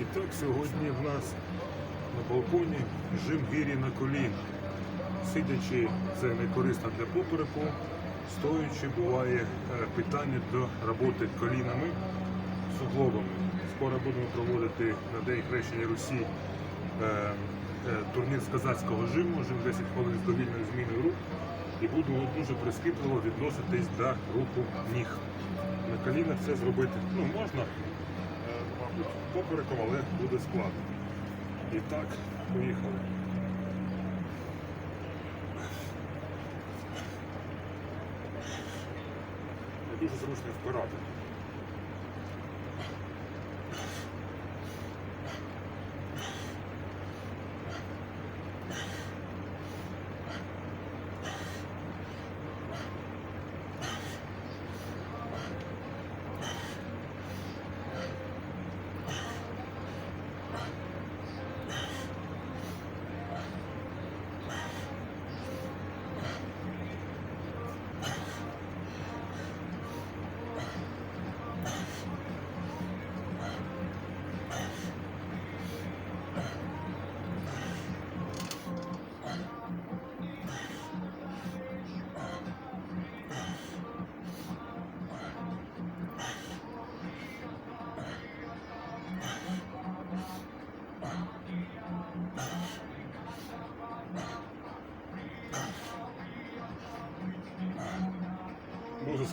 І так сьогодні в нас на балконі жим гирі на коліна. Сидячи, це не корисно для попереку. Стоячи буває е, питання до роботи колінами, суглобами. Скоро будемо проводити на День хрещення Русі е, е, турнір з казацького жиму, жим 10 хвилин з довільною зміною рук. І буду дуже прискіпливо відноситись до руху ніг. На колінах це зробити ну, можна, попереком, але буде складно. І так, поїхали. Дуже зручно впирати.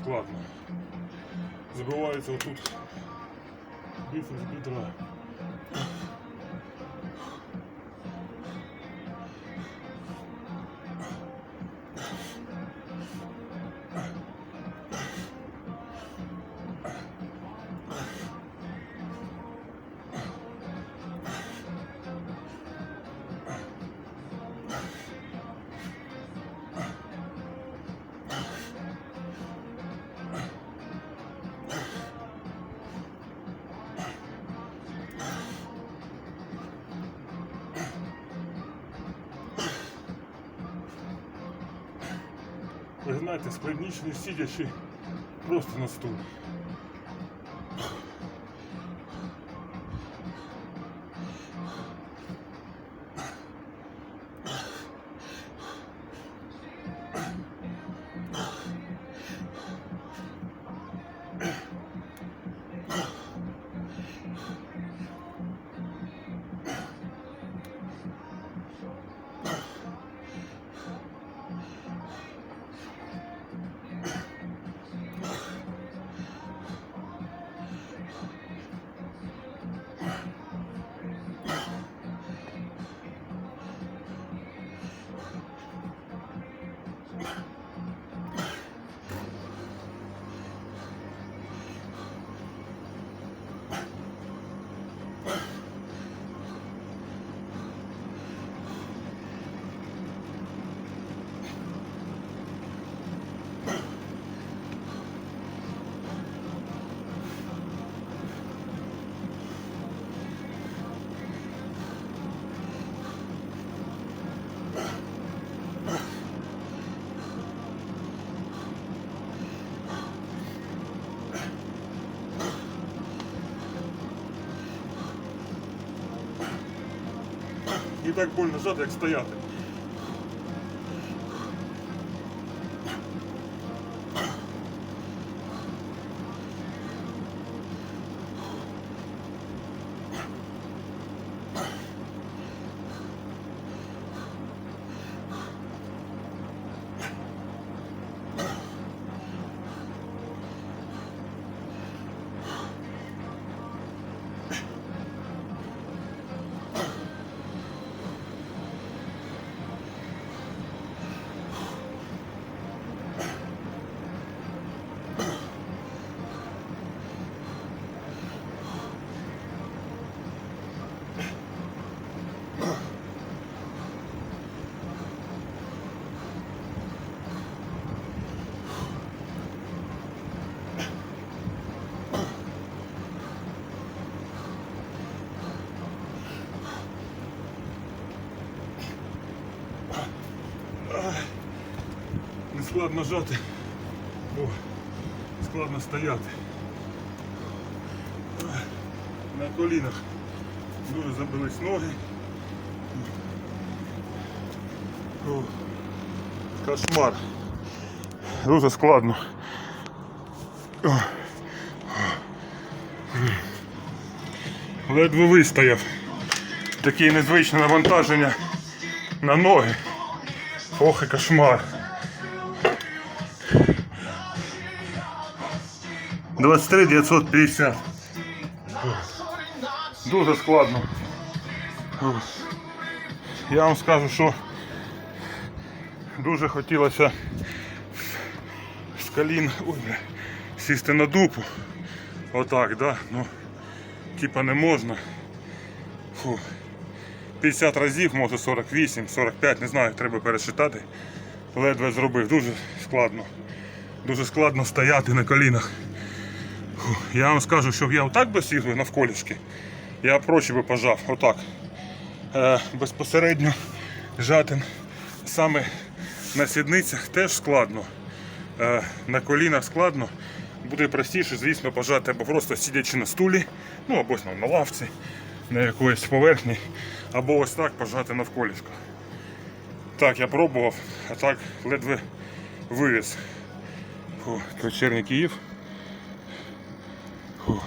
Складно. Забивається отут біцепс бідра. Ви складніше не сидячи просто на стулі. Так больно жати, як стояти. Не складно жати, бо складно стояти. На колінах Дуже забились ноги. О, Кошмар. Дуже складно. О. Ледве вистояв. Таке незвичне навантаження на ноги. Ох і кошмар. 23 950. Дуже складно. Я вам скажу, що дуже хотілося з колін ой, сісти на дупу. Отак, да? Ну, типа не можна. Фу. 50 разів, може 48, 45, не знаю, треба пересчитати. Ледве зробив. Дуже складно. Дуже складно стояти на колінах. Фу. Я вам скажу, що я отак би сів навколішки, я проще би пожав, отак. Е, безпосередньо жати саме на сідницях теж складно. Е, на колінах складно. Буде простіше, звісно, пожати або просто сидячи на стулі, ну або на лавці, на якоїсь поверхні, або ось так пожати навколішко. Так, я пробував, а так ледве вивіз. Фу, Київ. Фу.